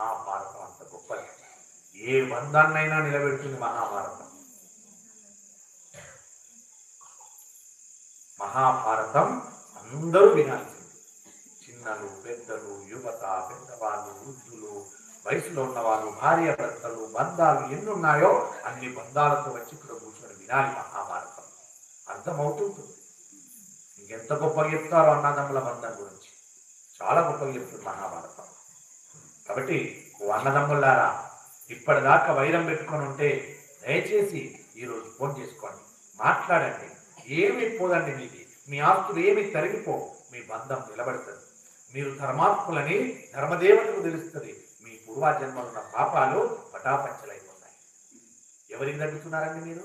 మహాభారతం అంత గొప్పది ఏ బంధాన్నైనా నిలబెడుతుంది మహాభారతం. మహాభారతం అందరూ వినాల్సింది. చిన్నలు పెద్దలు యువత పెద్దవాళ్ళు వృద్ధులు వయసులో ఉన్నవాళ్ళు భార్య భర్తలు బంధాలు ఎన్ని ఉన్నాయో అన్ని బంధాలతో వచ్చి ఇక్కడ కూర్చొని వినాలి మహాభారతం. అర్థమవుతుంది ఇంకెంత గొప్పగా చెప్తారో అన్నదమ్ముల బంధం గురించి. చాలా గొప్పగా చెప్తుంది మహాభారతం. కాబట్టి ఓ అన్నదమ్ములారా ఇప్పటిదాకా వైరం పెట్టుకొని ఉంటే దయచేసి ఈరోజు ఫోన్ చేసుకోండి. మాట్లాడండి. ఏమి పోదండి మీది. మీ ఆస్తులు ఏమి తరిగిపో మీ బంధం నిలబడుతుంది. మీరు ధర్మాత్ములని ధర్మదేవతకు తెలుస్తుంది. మీ పూర్వజన్మలున్న పాపాలు పటాపంచలైపోతాయి. ఎవరికి తగ్గుతున్నారండి మీరు?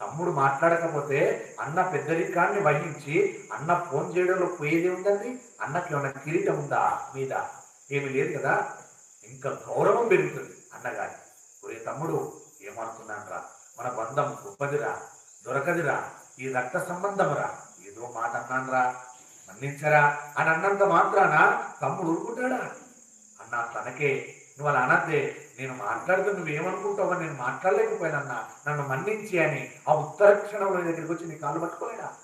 తమ్ముడు మాట్లాడకపోతే అన్న పెద్దరికాన్ని వహించి అన్న ఫోన్ చేయడంలో పోయేది ఉందండి? అన్నకి ఏమైనా కిరీటం ఉందా? మీద? ఏమి లేదు కదా? ఇంకా గౌరవం పెరుగుతుంది అన్నగారి. ఒరే తమ్ముడు ఏమనుకున్నాను రా మన బంధం గొప్పదిరా దొరకదిరా ఈ రక్త సంబంధమురా. ఏదో మాట అన్నానురా. మన్నించరా అని అన్నంత మాత్రాన తమ్ముడు ఊరుకుంటాడా? అన్న తనకే నువ్వు అలా అనద్దే. నేను మాట్లాడుతూ నువ్వేమనుకుంటావో నేను మాట్లాడలేకపోయానన్నా. నన్ను మన్నించి అని ఆ ఉత్తర క్షణంలో దగ్గరికి వచ్చి నీ కాలు పట్టుకోలేడా?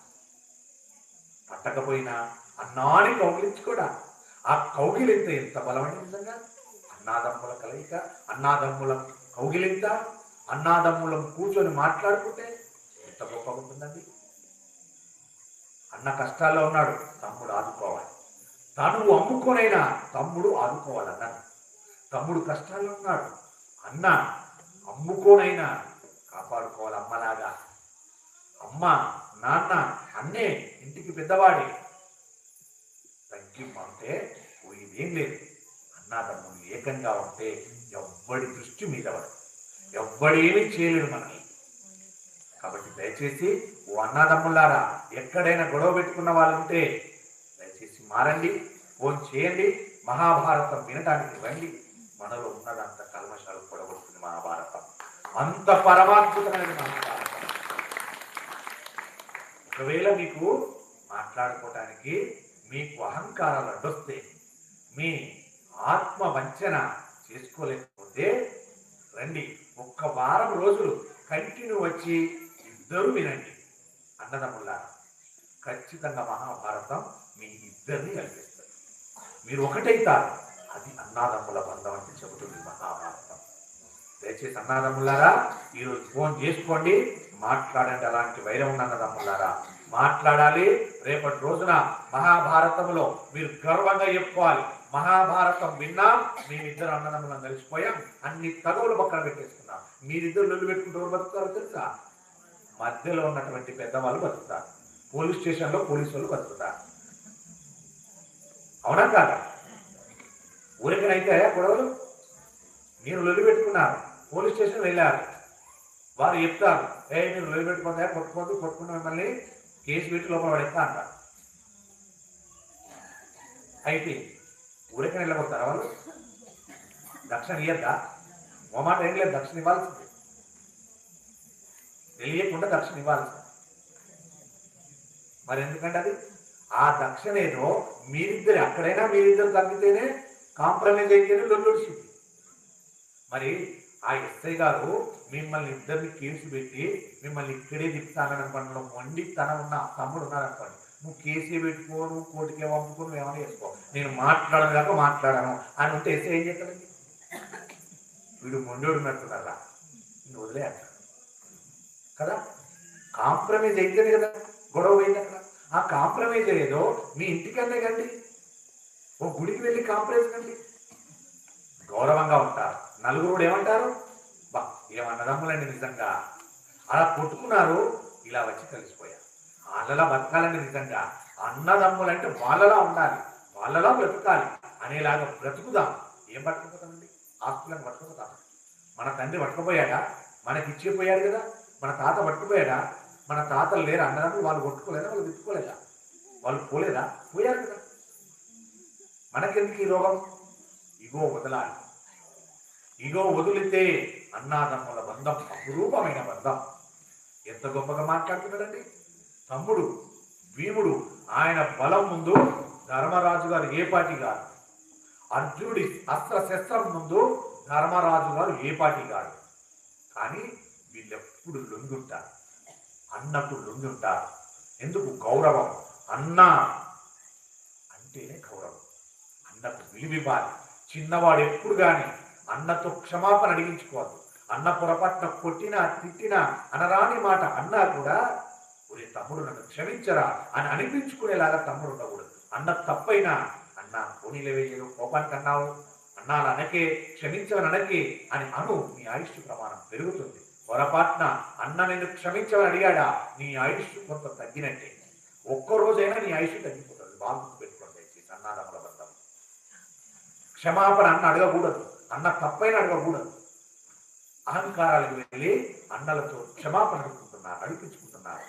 పట్టకపోయినా అన్నాని కౌగిలించుకోడా? ఆ కౌగిలింత ఎంత బలమైన నిజంగా అన్నాదమ్ముల కలయిక అన్నాదమ్ముల కౌగిలింత అన్నాదమ్ములం కూర్చొని మాట్లాడుకుంటే ఎంత గొప్పగా ఉంటుందండి అన్న కష్టాల్లో ఉన్నాడు తమ్ముడు ఆదుకోవాలి. తను అమ్ముకోనైనా తమ్ముడు ఆదుకోవాలి అన్నాడు తమ్ముడు కష్టాల్లో ఉన్నాడు అన్న అమ్ముకోనైనా కాపాడుకోవాలి అమ్మలాగా అమ్మ నాన్న అన్నే ఇంటికి పెద్దవాడే తగ్గింపు అంటే ఇదేం లేదు. అన్నాదమ్ములు ఏకంగా ఉంటే ఎవ్వడి దృష్టి మీద పడదు. ఎవ్వడేమీ చేయలేడు మనల్ని. కాబట్టి దయచేసి ఓ అన్నాదమ్ములారా ఎక్కడైనా గొడవ పెట్టుకున్న వాళ్ళు ఉంటే దయచేసి మారండి ఫోన్ చేయండి మహాభారతం వినడానికి రండి. మనలో ఉన్నదంత కల్మశాలు పొడగొడుతుంది మహాభారతం. అంత పరమాద్భుతమైన మహాభారతం. ఒకవేళ మీకు మాట్లాడుకోవటానికి మీకు అహంకారాలు అడ్డొస్తే మీ ఆత్మ వంచన చేసుకోలేకపోతే రండి ఒక్క వారం రోజులు కంటిన్యూ వచ్చి ఇద్దరు వినండి. అన్నదమ్ముల్లా ఖచ్చితంగా మహాభారతం మీ ఇద్దరిని కలిపిస్తుంది మీరు ఒకటైతారు అది అన్నాదమ్ముల బంధం అని చెబుతుంది మహాభారతం. దయచేసి అన్నాదమ్ములారా ఈరోజు ఫోన్ చేసుకోండి మాట్లాడండి అలాంటి వైరం ఉన్న అన్నదమ్ములారా మాట్లాడాలి. రేపటి రోజున మహాభారతంలో మీరు గర్వంగా చెప్పుకోవాలి. మహాభారతం విన్నా మేమిద్దరు అన్నదమ్ములం కలిసిపోయాం. అన్ని తగవులు పక్కన పెట్టేసుకున్నాం. మీరిద్దరు లొల్లు పెట్టుకుంటారు ఎవరు బతుకుతారో తెలుసా? మధ్యలో ఉన్నటువంటి పెద్దవాళ్ళు బతుకుతారు. పోలీస్ స్టేషన్లో పోలీసు వాళ్ళు బతుకుతారు. అవునా కాదా? ఊరికనైతే గొడవలు? మీరు లొల్లి పెట్టుకున్నారు. పోలీస్ స్టేషన్ వెళ్ళారు. వారు చెప్తారు ఏ మీరు లొల్లి పెట్టుకుందా కొట్టుకోదు కొట్టుకున్న మిమ్మల్ని. కేసు పెట్టి లోపల పడేస్తా అంటారు అయితే ఊరికే వెళ్ళగొడతారా వాళ్ళు? దక్షిణ ఇయ్యద్దా? ఓ మాట ఏం లేదు దక్షిణ ఇవ్వాల్సింది. తెలియకుండా దక్షిణ ఇవ్వాల్సింది. మరి ఎందుకంటే అది? ఆ దక్షిణ ఏదో మీరిద్దరు ఎక్కడైనా మీరిద్దరు తగ్గితేనే కాంప్రమైజ్ అయితేనే లొల్లుడిచింది మరి ఆ ఎస్ఐ గారు మిమ్మల్ని ఇద్దరిని కేసు పెట్టి మిమ్మల్ని ఇక్కడే తిప్పుతానని అనుకోండి వండి తన ఉన్న తమ్ముడు ఉన్నారనుకోండి నువ్వు కేసే పెట్టుకో నువ్వు కోర్టుకే పంపుకో నువ్వు ఏమైనా చేసుకో. నేను మాట్లాడను కాక మాట్లాడాను. అని ఉంటే ఎస్ఐ ఏం చేస్తాడు? వీడు మొండోడు ఉన్నట్టున్నారా? నేను వదిలే కదా? కాంప్రమైజ్ అయితేనే కదా గొడవ పోయింది అక్కడ. ఆ కాంప్రమైజ్ ఏదో మీ ఇంటికన్నా కండి. ఓ గుడికి వెళ్ళి కాంప్రమైజ్ కండి. గౌరవంగా ఉంటారు. నలుగురు కూడా ఏమంటారు? బా ఏమన్నదమ్ములండి నిజంగా. అలా కొట్టుకున్నారు ఇలా వచ్చి కలిసిపోయారు. వాళ్ళలా బతకాలండి నిజంగా. అన్నదమ్ములంటే వాళ్ళలా ఉండాలి వాళ్ళలా బ్రతకాలి అనేలాగా బ్రతుకుదాం. ఏం పట్టుకుపోతామండి? ఆస్తులను పట్టుకుపోతాం. మన తండ్రి పట్టుకుపోయాడా? మనకి ఇచ్చిపోయాడు కదా. మన తాత పట్టుకుపోయాడా? మన తాతలు లేరు? అన్నదమ్ములు వాళ్ళు కొట్టుకోలేదా? వాళ్ళు తిట్టుకోలేదా? వాళ్ళు పోలేదా? పోయారు కదా. మనకెందుకు ఈ రోగం? ఇగో వదలాలి. ఇగో వదిలితే అన్నాదమ్ముల బంధం అపురూపమైన బంధం. ఎంత గొప్పగా మాట్లాడుతున్నాడండి? తమ్ముడు భీముడు ఆయన బలం ముందు ధర్మరాజు గారు ఏ పాటి గారు అర్జునుడి అస్త్ర శస్త్రం ముందు ధర్మరాజు గారు ఏ పాటి గారు కానీ వీళ్ళెప్పుడు లొంగుంటారు. అన్నకు లొంగుంటారు. ఎందుకు? గౌరవం. అన్న అంటేనే గౌరవం. అన్నకు విలువివ్వాలి. చిన్నవాడు ఎప్పుడు కానీ అన్నతో క్షమాపణ అడిగించుకోవద్దు. అన్న పొరపాటున కొట్టినా తిట్టినా అనరాని మాట అన్నా కూడా ఒరే తమ్ముడు నన్ను క్షమించరా అని అనిపించుకునేలాగా తమ్ముడు ఉండకూడదు. అన్న తప్పైనా అన్న పోనీలేవే ఏదో కోపానికి అన్నావు. అన్నాను అనకే క్షమించవని అనకే అని అను. నీ ఆయుష్ ప్రమాణం పెరుగుతుంది. పొరపాటున అన్న నేను క్షమించవని అడిగాడా? నీ ఆయుష్ కొంత తగ్గినట్టే. ఒక్క రోజైనా నీ ఆయుష్ తగ్గిపోతుంది. బాగా పెట్టుకోండి దయచేసి అన్నాదమ్ముల బంధం. క్షమాపణ అన్న అడగకూడదు. అన్న తప్పైన అడగకూడదు. అహంకారాలకు వెళ్ళి అన్నలతో క్షమాపణ అడుగుతున్నారు అడిపించుకుంటున్నారు